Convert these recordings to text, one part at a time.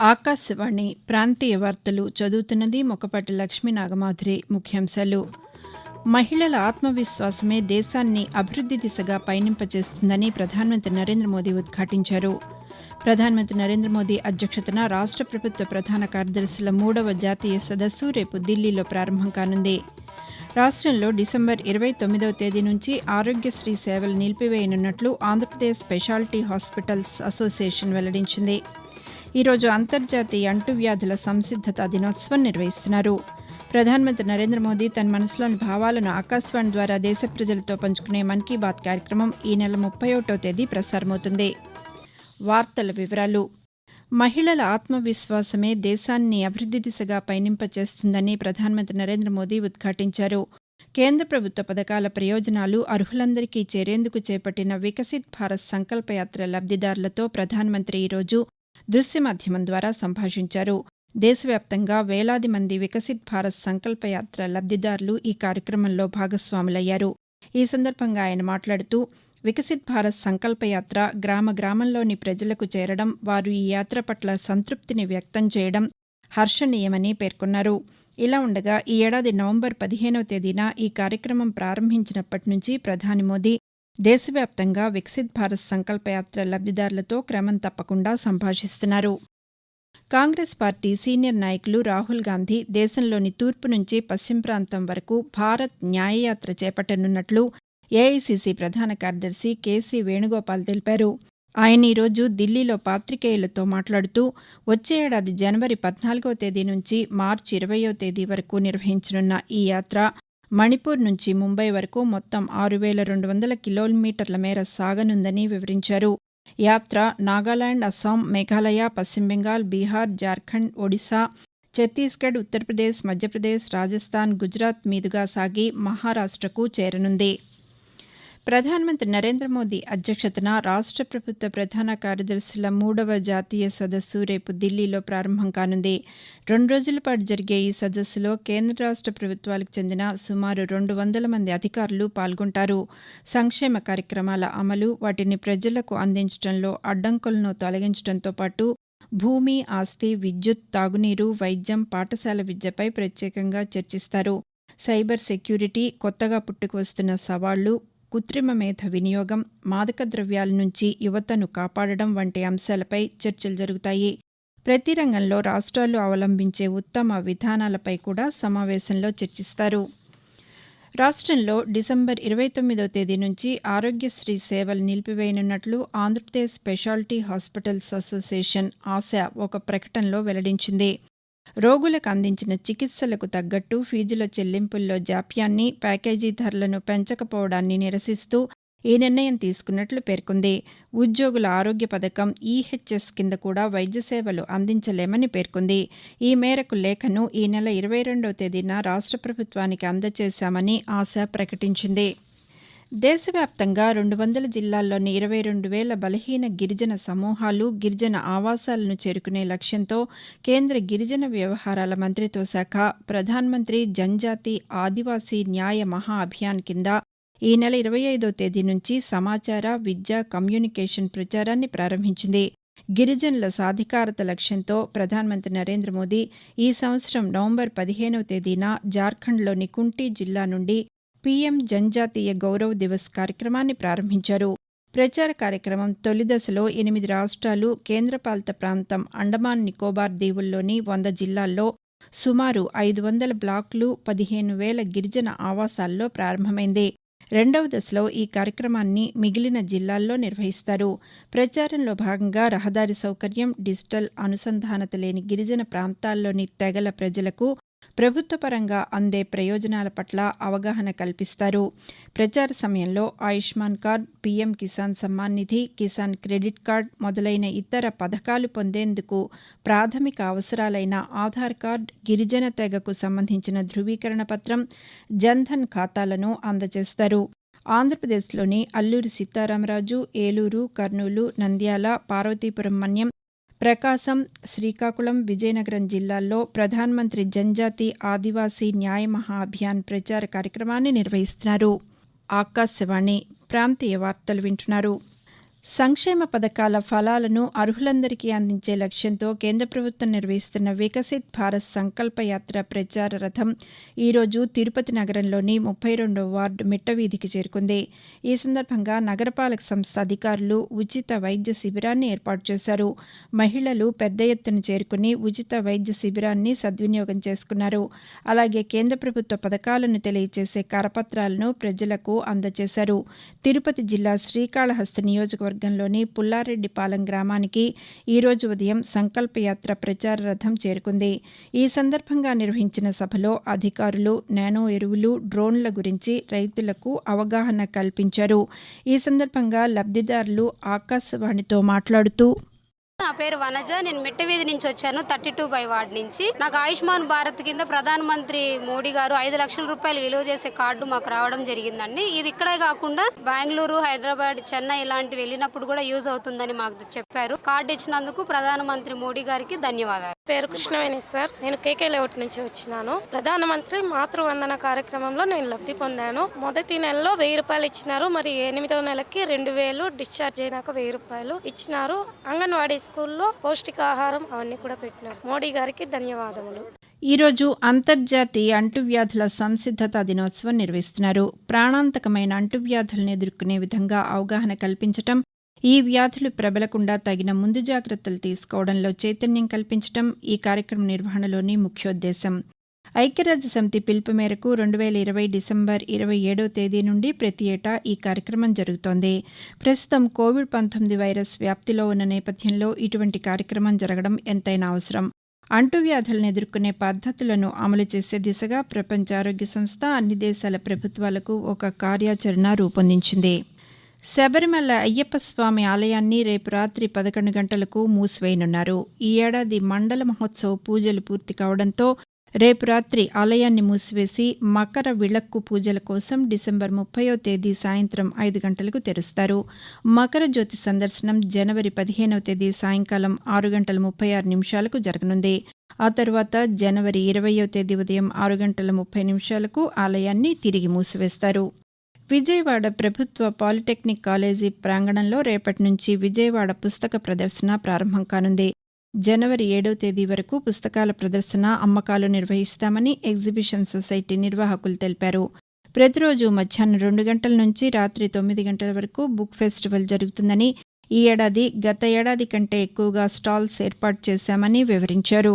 ఆకాశవాణి ప్రాంతీయ వార్తలు చదువుతున్నది మొక్కపాటి లక్ష్మీ నాగమాధురి ముఖ్యాంశాలు. మహిళల ఆత్మవిశ్వాసమే దేశాన్ని అభివృద్ది దిశగా పయనింపచేస్తుందని ప్రధానమంత్రి నరేంద్ర మోదీ ఉద్ఘాటించారు. ప్రధానమంత్రి నరేంద్ర మోదీ అధ్యక్షతన రాష్ట ప్రభుత్వ ప్రధాన కార్యదర్శుల మూడవ జాతీయ సదస్సు రేపు ఢిల్లీలో ప్రారంభం కానుంది. రాష్ట్రంలో డిసెంబర్ ఇరవై తొమ్మిదవ తేదీ నుంచి ఆరోగ్యశ్రీ సేవలు నిలిపివేయనున్నట్లు ఆంధ్రప్రదేశ్ స్పెషాలిటీ హాస్పిటల్స్ అసోసియేషన్ వెల్లడించింది. ఈరోజు అంతర్జాతీయ అంటువ్యాధుల సంసిద్దత దినోత్సవం నిర్వహిస్తున్నారు. ప్రధానమంత్రి నరేంద్ర మోదీ తన మనసులోని భావాలను ఆకాశవాణి ద్వారా దేశ ప్రజలతో పంచుకునే మన్ కీ బాత్ కార్యక్రమం ఈ నెల ముప్పై ఒకటో తేదీ ప్రసారమవుతుంది. వార్తల వివరాలు. మహిళల ఆత్మవిశ్వాసమే దేశాన్ని అభివృద్ది దిశగా పయనింపచేస్తుందని ప్రధానమంత్రి నరేంద్ర మోదీ ఉద్ఘాటించారు. కేంద్ర ప్రభుత్వ పథకాల ప్రయోజనాలు అర్హులందరికీ చేరేందుకు చేపట్టిన వికసిత్ భారత్ సంకల్పయాత్ర లబ్దిదారులతో ప్రధానమంత్రి ఈరోజు దృశ్య మాధ్యమం ద్వారా సంభాషించారు. దేశవ్యాప్తంగా వేలాది మంది వికసిత్ భారత్ సంకల్పయాత్ర లబ్దిదారులు ఈ కార్యక్రమంలో భాగస్వాములయ్యారు. ఈ సందర్భంగా ఆయన మాట్లాడుతూ వికసిత్ భారత్ సంకల్పయాత్ర గ్రామ గ్రామంలోని ప్రజలకు చేరడం వారు ఈ యాత్ర పట్ల సంతృప్తిని వ్యక్తం చేయడం హర్షణీయమని పేర్కొన్నారు. ఇలా ఉండగా ఈ ఏడాది నవంబర్ పదిహేనవ తేదీన ఈ కార్యక్రమం ప్రారంభించినప్పటి నుంచి ప్రధాని మోదీ దేశవ్యాప్తంగా వికసిత్ భారత్ సంకల్పయాత్ర లబ్దిదారులతో క్రమం తప్పకుండా సంభాషిస్తున్నారు. కాంగ్రెస్ పార్టీ సీనియర్ నాయకులు రాహుల్ గాంధీ దేశంలోని తూర్పు నుంచి పశ్చిమ ప్రాంతం వరకు భారత్ న్యాయయాత్ర చేపట్టనున్నట్లు ఏఐసీసీ ప్రధాన కార్యదర్శి కేసీ వేణుగోపాల్ తెలిపారు. ఆయన ఈరోజు ఢిల్లీలో పాతికేయులతో మాట్లాడుతూ వచ్చే ఏడాది జనవరి పద్నాలుగో తేదీ నుంచి మార్చి ఇరవయో తేదీ వరకు నిర్వహించనున్న ఈ యాత్ర మణిపూర్ నుంచి ముంబై వరకు మొత్తం ఆరు వేల రెండు వందల కిలోమీటర్ల మేర సాగనుందని వివరించారు. యాత్ర నాగాలాండ్ అస్సాం మేఘాలయ పశ్చిమ బెంగాల్ బీహార్ జార్ఖండ్ ఒడిశా ఛత్తీస్గఢ్ ఉత్తరప్రదేశ్ మధ్యప్రదేశ్ రాజస్థాన్ గుజరాత్ మీదుగా సాగి మహారాష్టకు చేరనుంది. ప్రధానమంత్రి నరేంద్ర మోదీ అధ్యక్షతన రాష్ట ప్రభుత్వ ప్రధాన కార్యదర్శుల మూడవ జాతీయ సదస్సు రేపు ఢిల్లీలో ప్రారంభం కానుంది. రెండు రోజుల పాటు జరిగే ఈ సదస్సులో కేంద్ర రాష్ట ప్రభుత్వాలకు చెందిన సుమారు రెండు వందల మంది అధికారులు పాల్గొంటారు. సంక్షేమ కార్యక్రమాల అమలు వాటిని ప్రజలకు అందించడంలో అడ్డంకులను తొలగించడంతో పాటు భూమి ఆస్తి విద్యుత్ తాగునీరు వైద్యం పాఠశాల విద్యపై ప్రత్యేకంగా చర్చిస్తారు. సైబర్ సెక్యూరిటీ కొత్తగా పుట్టుకువస్తున్న సవాళ్ళు కృత్రిమ మేధ వినియోగం మాదక ద్రవ్యాల నుంచి యువతను కాపాడడం వంటి అంశాలపై చర్చలు జరుగుతాయి. ప్రతి రంగంలో రాష్ట్రాలు అవలంబించే ఉత్తమ విధానాలపై కూడా సమావేశంలో చర్చిస్తారు. రాష్ట్రంలో డిసెంబర్ ఇరవై తొమ్మిదో తేదీ నుంచి ఆరోగ్యశ్రీ సేవలు నిలిపివేయనున్నట్లు ఆంధ్రప్రదేశ్ స్పెషాలిటీ హాస్పిటల్స్ అసోసియేషన్ ఆశా ఒక ప్రకటనలో వెల్లడించింది. రోగులకు అందించిన చికిత్సలకు తగ్గట్టు ఫీజుల చెల్లింపుల్లో జాప్యాన్ని ప్యాకేజీ ధరలను పెంచకపోవడాన్ని నిరసిస్తూ ఈ నిర్ణయం తీసుకున్నట్లు పేర్కొంది. ఉద్యోగుల ఆరోగ్య పథకం ఈహెచ్ఎస్ కింద కూడా వైద్య సేవలు అందించలేమని పేర్కొంది. ఈ మేరకు లేఖను ఈ నెల ఇరవై రెండవ తేదీన రాష్ట ప్రభుత్వానికి అందజేశామని ఆశ ప్రకటించింది. దేశవ్యాప్తంగా రెండు వందల జిల్లాల్లోని ఇరవై రెండు వేల బలహీన గిరిజన సమూహాలు గిరిజన ఆవాసాలను చేరుకునే లక్ష్యంతో కేంద్ర గిరిజన వ్యవహారాల మంత్రిత్వ శాఖ ప్రధానమంత్రి జన్జాతి ఆదివాసీ న్యాయ మహా అభియాన్ కింద ఈ నెల ఇరవై ఐదో తేదీ నుంచి సమాచార విద్య కమ్యూనికేషన్ ప్రచారాన్ని ప్రారంభించింది. గిరిజనుల సాధికారత లక్ష్యంతో ప్రధానమంత్రి నరేంద్ర మోదీ ఈ సంవత్సరం నవంబర్ పదిహేనవ తేదీన జార్ఖండ్లోని కుంటీ జిల్లా నుండి పీఎం జన్జాతీయ గౌరవ్ దివస్ కార్యక్రమాన్ని ప్రారంభించారు. ప్రచార కార్యక్రమం తొలి దశలో ఎనిమిది రాష్ట్రాలు కేంద్రపాలిత ప్రాంతం అండమాన్ నికోబార్ దీవుల్లోని వంద జిల్లాల్లో సుమారు ఐదు వందల బ్లాక్లు పదిహేను వేల గిరిజన ఆవాసాల్లో ప్రారంభమైంది. రెండవ దశలో ఈ కార్యక్రమాన్ని మిగిలిన జిల్లాల్లో నిర్వహిస్తారు. ప్రచారంలో భాగంగా రహదారి సౌకర్యం డిజిటల్ అనుసంధానత లేని గిరిజన ప్రాంతాల్లోని తెగల ప్రజలకు ప్రభుత్వ పరంగా అందే ప్రయోజనాల పట్ల అవగాహన కల్పిస్తారు. ప్రచార సమయంలో Ayushman card PM Kisan Samman Nidhi Kisan credit card మొదలైన ఇతర పథకాలు పొందేందుకు ప్రాథమిక అవసరాలైన ఆధార్ కార్డ్ గిరిజన తెగకు సంబంధించిన ధృవీకరణ పత్రం జన్ధన్ ఖాతాలను అందజేస్తారు. ఆంధ్రప్రదేశ్లోని అల్లూరి సీతారామరాజు ఏలూరు కర్నూలు నంద్యాల పార్వతీపురం మన్యం ప్రకాశం శ్రీకాకుళం విజయనగరం జిల్లాల్లో ప్రధానమంత్రి జన్జాతి ఆదివాసీ న్యాయ మహా అభియాన్ ప్రచార కార్యక్రమాన్ని నిర్వహిస్తున్నారు. ఆకాశవాణి ప్రాంతీయ వార్తలు వింటున్నారు. సంక్షేమ పథకాల ఫలాలను అర్హులందరికీ అందించే లక్ష్యంతో కేంద్ర ప్రభుత్వం నిర్వహిస్తున్న వికసిత్ భారత్ సంకల్ప యాత్ర ప్రచార రథం ఈరోజు తిరుపతి నగరంలోని ముప్పై రెండవ వార్డు మిట్టవీధికి చేరుకుంది. ఈ సందర్భంగా నగరపాలక సంస్థ అధికారులు ఉచిత వైద్య శిబిరాన్ని ఏర్పాటు చేశారు. మహిళలు పెద్ద ఎత్తున చేరుకుని ఉచిత వైద్య శిబిరాన్ని సద్వినియోగం చేసుకున్నారు. అలాగే కేంద్ర ప్రభుత్వ పథకాలను తెలియజేసే కరపత్రాలను ప్రజలకు అందజేశారు. తిరుపతి జిల్లా శ్రీకాళహస్తి నియోజకవర్గంలోని పుల్లారెడ్డిపాలెం గ్రామానికి ఈరోజు ఉదయం సంకల్పయాత్ర ప్రచార రథం చేరుకుంది. ఈ సందర్భంగా నిర్వహించిన సభలో అధికారులు నానో ఎరువులు డ్రోన్ల గురించి రైతులకు అవగాహన కల్పించారు. ఈ సందర్భంగా లబ్దిదారులు ఆకాశవాణితో మాట్లాడుతూ నా పేరు వనజ. నేను మిట్టవీధి నుంచి వచ్చాను థర్టీ టూ బై వార్డ్ నుంచి. నాకు ఆయుష్మాన్ భారత్ కింద ప్రధానమంత్రి మోడీ గారు ఐదు లక్షల రూపాయలు విలువ చేసే కార్డు మాకు రావడం జరిగిందండి. ఇది ఇక్కడే కాకుండా బెంగళూరు హైదరాబాద్ చెన్నై ఇలాంటివి వెళ్ళినప్పుడు కూడా యూజ్ అవుతుందని మాకు చెప్పారు. కార్డు ఇచ్చినందుకు ప్రధానమంత్రి మోడీ గారికి ధన్యవాదాలు. పేరు కృష్ణవేణి సార్. నేను కేకే లేఅవుట్ నుంచి వచ్చినాను. ప్రధానమంత్రి మాతృవందన కార్యక్రమంలో నేను లబ్ధి పొందాను. మొదటి నెలలో వెయ్యి రూపాయలు ఇచ్చినారు. మరి ఎనిమిదవ నెలకి రెండు వేలు డిశ్చార్జ్ అయినాక వెయ్యి రూపాయలు ఇచ్చినారు. అంగన్వాడీ స్కూల్లో పౌష్టికాహారం అవన్నీ కూడా పెట్టినారు. మోడీ గారికి ధన్యవాదములు. ఈరోజు అంతర్జాతీయ అంటువ్యాధుల సంసిద్ధత దినోత్సవం నిర్వహిస్తున్నారు. ప్రాణాంతకమైన అంటువ్యాధులను ఎదుర్కొనే విధంగా అవగాహన కల్పించటం ఈ వ్యాధులు ప్రబలకుండా తగిన ముందు జాగ్రత్తలు తీసుకోవడంలో చైతన్యం కల్పించటం ఈ కార్యక్రమ నిర్వహణలోని ముఖ్యోద్దేశం. ఐక్యరాజ్య సమితి పిలుపు మేరకు రెండు వేల ఇరవై డిసెంబర్ ఇరవై ఏడో తేదీ నుండి ప్రతి ఏటా ఈ కార్యక్రమం జరుగుతోంది. ప్రస్తుతం కోవిడ్ పంతొమ్మిది వైరస్ వ్యాప్తిలో ఉన్న నేపథ్యంలో ఇటువంటి కార్యక్రమం జరగడం ఎంతైనా అవసరం. అంటువ్యాధులను ఎదుర్కొనే పద్ధతులను అమలు చేసే దిశగా ప్రపంచ ఆరోగ్య సంస్థ అన్ని దేశాల ప్రభుత్వాలకు ఒక కార్యాచరణ రూపొందించింది. శబరిమల అయ్యప్ప స్వామి ఆలయాన్ని రేపు రాత్రి పదకొండు గంటలకు మూసివేయనున్నారు. ఈ ఏడాది మండల మహోత్సవ పూజలు పూర్తి కావడంతో రేపు రాత్రి ఆలయాన్ని మూసివేసి మకర విళక్కు పూజల కోసం డిసెంబర్ ముప్పయో తేదీ సాయంత్రం ఐదు గంటలకు తెరుస్తారు. మకర జ్యోతి సందర్శనం జనవరి పదిహేనవ తేదీ సాయంకాలం ఆరు గంటల ముప్పై ఆరు నిమిషాలకు జరగనుంది. ఆ తర్వాత జనవరి ఇరవయో తేదీ ఉదయం ఆరు గంటల ముప్పై నిమిషాలకు ఆలయాన్ని తిరిగి మూసివేస్తారు. విజయవాడ ప్రభుత్వ పాలిటెక్నిక్ కాలేజీ ప్రాంగణంలో రేపటి నుంచి విజయవాడ పుస్తక ప్రదర్శన ప్రారంభం కానుంది. జనవరి ఏడవ తేదీ వరకు పుస్తకాల ప్రదర్శన అమ్మకాలు నిర్వహిస్తామని ఎగ్జిబిషన్ సొసైటీ నిర్వాహకులు తెలిపారు. ప్రతిరోజు మధ్యాహ్నం రెండు గంటల నుంచి రాత్రి తొమ్మిది గంటల వరకు బుక్ ఫెస్టివల్ జరుగుతుందని ఈ ఏడాది గత ఏడాది కంటే ఎక్కువగా స్టాల్స్ ఏర్పాటు చేశామని వివరించారు.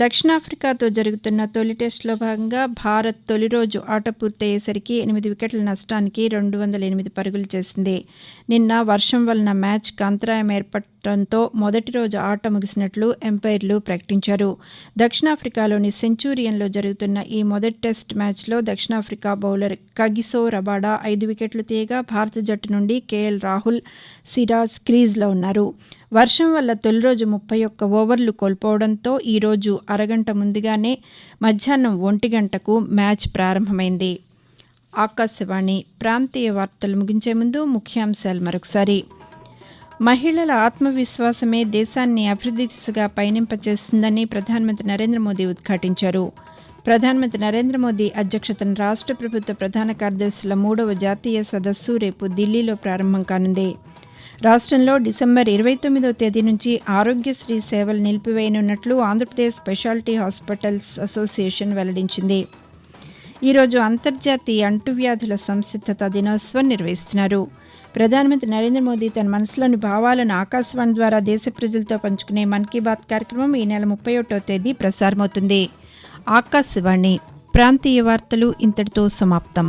దక్షిణాఫ్రికాతో జరుగుతున్న తొలి టెస్టులో భాగంగా భారత్ తొలి రోజు ఆట పూర్తయ్యేసరికి ఎనిమిది వికెట్ల నష్టానికి రెండు వందల ఎనిమిది పరుగులు చేసింది. నిన్న వర్షం వలన మ్యాచ్కు అంతరాయం ఏర్పడటంతో మొదటి రోజు ఆట ముగిసినట్లు ఎంపైర్లు ప్రకటించారు. దక్షిణాఫ్రికాలోని సెంచూరియన్లో జరుగుతున్న ఈ మొదటి టెస్ట్ మ్యాచ్లో దక్షిణాఫ్రికా బౌలర్ కగిసో రబాడా ఐదు వికెట్లు తీయగా భారత జట్టు నుండి కేఎల్ రాహుల్ సిరాజ్ క్రీజ్లో ఉన్నారు. వర్షం వల్ల తొలి రోజు ముప్పై ఒక్క ఓవర్లు కోల్పోవడంతో ఈరోజు అరగంట ముందుగానే మధ్యాహ్నం ఒంటి గంటకు మ్యాచ్ ప్రారంభమైంది. ఆకాశవాణి ప్రాంతీయ వార్తలు ముగించే ముందు ముఖ్యాంశాలు మరొకసారి. మహిళల ఆత్మవిశ్వాసమే దేశాన్ని అభివృద్ధి దిశగా పయనింపచేస్తుందని ప్రధానమంత్రి నరేంద్ర మోదీ ఉద్ఘాటించారు. ప్రధానమంత్రి నరేంద్ర మోదీ అధ్యక్షతన రాష్ట్ర ప్రభుత్వ ప్రధాన కార్యదర్శుల మూడవ జాతీయ సదస్సు రేపు ఢిల్లీలో ప్రారంభం కానుంది. రాష్ట్రంలో డిసెంబర్ ఇరవై తొమ్మిదో తేదీ నుంచి ఆరోగ్యశ్రీ సేవలు నిలిపివేయనున్నట్లు ఆంధ్రప్రదేశ్ స్పెషాలిటీ హాస్పిటల్స్ అసోసియేషన్ వెల్లడించింది. ఈరోజు అంతర్జాతీయ అంటువ్యాధుల సంసిద్ధత దినోత్సవం నిర్వహిస్తున్నారు. ప్రధానమంత్రి నరేంద్ర మోదీ తన మనసులోని భావాలను ఆకాశవాణి ద్వారా దేశ ప్రజలతో పంచుకునే మన్ కీ బాత్ కార్యక్రమం ఈ నెల ముప్పై ఒకటో తేదీ ప్రసారమవుతుంది. ఆకాశవాణి ప్రాంతీయ వార్తలు ఇంతటితో సమాప్తం.